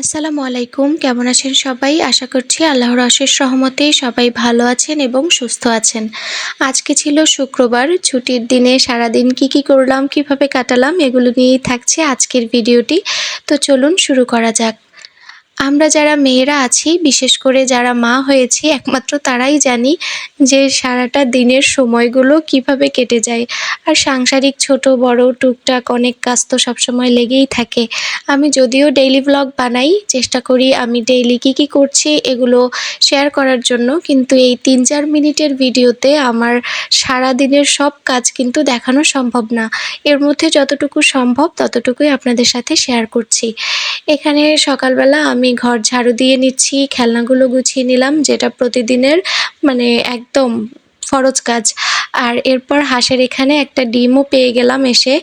আসসালামু আলাইকুম। কেমন আছেন সবাই? আশা করছি আল্লাহর অশেষ সহমতে সবাই ভালো আছেন এবং সুস্থ আছেন। আজকে ছিল শুক্রবার, ছুটির দিনে সারাদিন কি কি করলাম, কীভাবে কাটালাম, এগুলো নিয়েই থাকছে আজকের ভিডিওটি। তো চলুন শুরু করা যাক। আমরা যারা মেয়েরা আছি, বিশেষ করে যারা মা হয়েছি, একমাত্র তারাই জানি যে সারাটা দিনের সময়গুলো কীভাবে কেটে যায়। আর সাংসারিক ছোট, বড়, টুকটাক অনেক কাজ তো সবসময় লেগেই থাকে। আমি যদিও ডেইলি ব্লগ বানাই, চেষ্টা করি আমি ডেইলি কী কী করছি এগুলো শেয়ার করার জন্য, কিন্তু এই তিন চার মিনিটের ভিডিওতে আমার সারা দিনের সব কাজ কিন্তু দেখানো সম্ভব না। এর মধ্যে যতটুকু সম্ভব ততটুকুই আপনাদের সাথে শেয়ার করছি। এখানে সকালবেলা আমি ঘর ঝাড়ু দিয়ে নিচ্ছি, খেলনাগুলো গুছিয়ে নিলাম, যেটা প্রতিদিনের মানে একদম ফরজ কাজ। আর এরপর হাঁসের এখানে একটা ডিমও পেয়ে গেলাম এসে।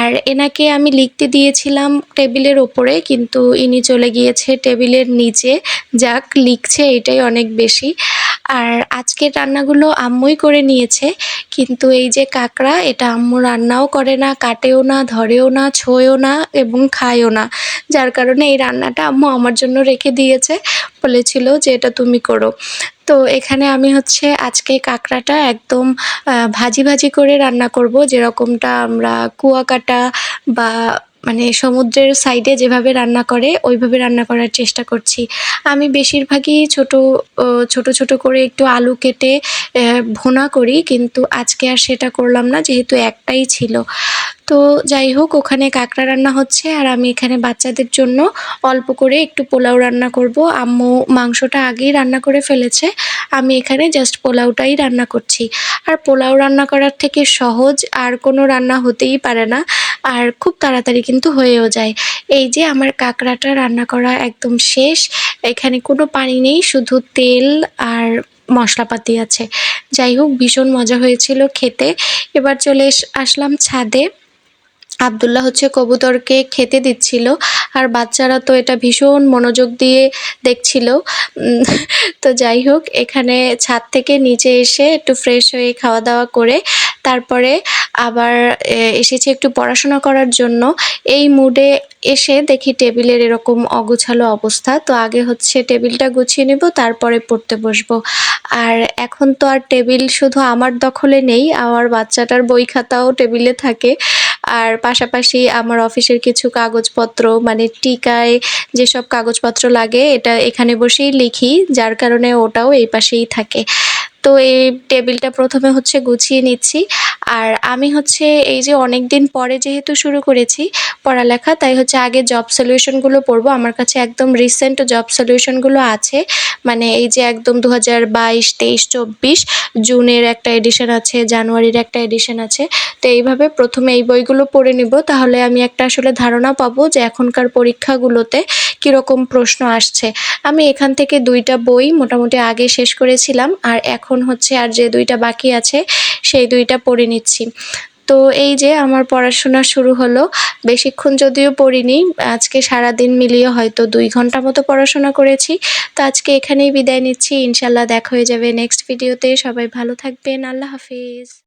আর এনাকে আমি লিখতে দিয়েছিলাম টেবিলের ওপরে, কিন্তু ইনি চলে গিয়েছে টেবিলের নিচে। যাক, লিখছে, এটাই অনেক বেশি। আর আজকের রান্নাগুলো আম্মুই করে নিয়েছে। কিন্তু এই যে কাঁকড়া, এটা আম্মু রান্নাও করে না, কাটেও না, ধরেও না, ছোঁয়েও না এবং খায়ও না। যার কারণে এই রান্নাটা আম্মু আমার জন্য রেখে দিয়েছে, বলেছিল যে এটা তুমি করো। তো এখানে আমি হচ্ছে আজকে কাঁকড়াটা একদম ভাজি ভাজি করে রান্না করব। যেরকমটা আমরা কুয়াকাটা বা মানে সমুদ্রের সাইডে যেভাবে রান্না করে, ওইভাবে রান্না করার চেষ্টা করছি। আমি বেশিরভাগই ছোট ছোট ছোট করে একটু আলু কেটে ভোনা করি, কিন্তু আজকে আর সেটা করলাম না, যেহেতু একটাই ছিল। তো যাই হোক, ওখানে কাঁকড়া রান্না হচ্ছে, আর আমি এখানে বাচ্চাদের জন্য অল্প করে একটু পোলাও রান্না করব। আম্মু মাংসটা আগেই রান্না করে ফেলেছে, আমি এখানে জাস্ট পোলাওটাই রান্না করছি। আর পোলাও রান্না করার থেকে সহজ আর কোনো রান্না হতেই পারে না। আর খুব তাড়াতাড়ি কিন্তু হয়েও যায়। এই যে আমার কাঁকড়াটা রান্না করা একদম শেষ, এখানে কোনো পানি নেই, শুধু তেল আর মশলাপাতি আছে। যাই হোক, ভীষণ মজা হয়েছিল খেতে। এবার চলে আসলাম ছাদে। আবদুল্লাহ হচ্ছে কবুতরকে খেতে দিচ্ছিল, আর বাচ্চারা তো এটা ভীষণ মনোযোগ দিয়ে দেখছিল। তো যাই হোক, এখানে ছাদ থেকে নিচে এসে একটু ফ্রেশ হয়ে খাওয়া দাওয়া করে, তারপরে আবার এসেছি একটু পড়াশোনা করার জন্য। এই মুডে এসে দেখি টেবিলের এরকম অগুছালো অবস্থা। তো আগে হচ্ছে টেবিলটা গুছিয়ে নেব, তারপরে পড়তে বসবো। আর এখন তো আর টেবিল শুধু আমার দখলে নেই, আমার বাচ্চাটার বই খাতাও টেবিলে থাকে। আর পাশাপাশি আমার অফিসের কিছু কাগজপত্র মানে টিকায় যেসব কাগজপত্র লাগে, এটা এখানে বসেই লিখি, যার কারণে ওটাও এই পাশেই থাকে। তো এই টেবিলটা প্রথমে হচ্ছে গুছিয়ে নিচ্ছি। আর আমি হচ্ছে এই যে অনেক দিন পরে যেহেতু শুরু করেছি পড়ালেখা, তাই হচ্ছে আগে জব সলিউশনগুলো পড়ব। আমার কাছে একদম রিসেন্ট জব সলিউশনগুলো আছে। মানে এই যে একদম দু হাজার বাইশ, তেইশ, চব্বিশ জুনের একটা এডিশন আছে, জানুয়ারির একটা এডিশন আছে। তো এইভাবে প্রথমে এই বইগুলো পড়ে নিব। তাহলে আমি একটা আসলে ধারণা পাবো যে এখনকার পরীক্ষাগুলোতে কীরকম প্রশ্ন আসছে। আমি এখান থেকে দুইটা বই মোটামুটি আগে শেষ করেছিলাম। আর এখন হচ্ছে আর যে দুইটা বাকি আছে, সেই দুইটা পড়ে নিচ্ছি। তো এই যে আমার পড়াশোনা শুরু হলো, বেশিক্ষণ যদিও পড়িনি, আজকে সারা দিন মিলিয়ে হয়তো দুই ঘণ্টা মতো পড়াশোনা করেছি। তো আজকে এখানেই বিদায় নিচ্ছি, ইনশাল্লাহ দেখা হয়ে যাবে নেক্সট ভিডিওতে। সবাই ভালো থাকবেন, আল্লাহ হাফিজ।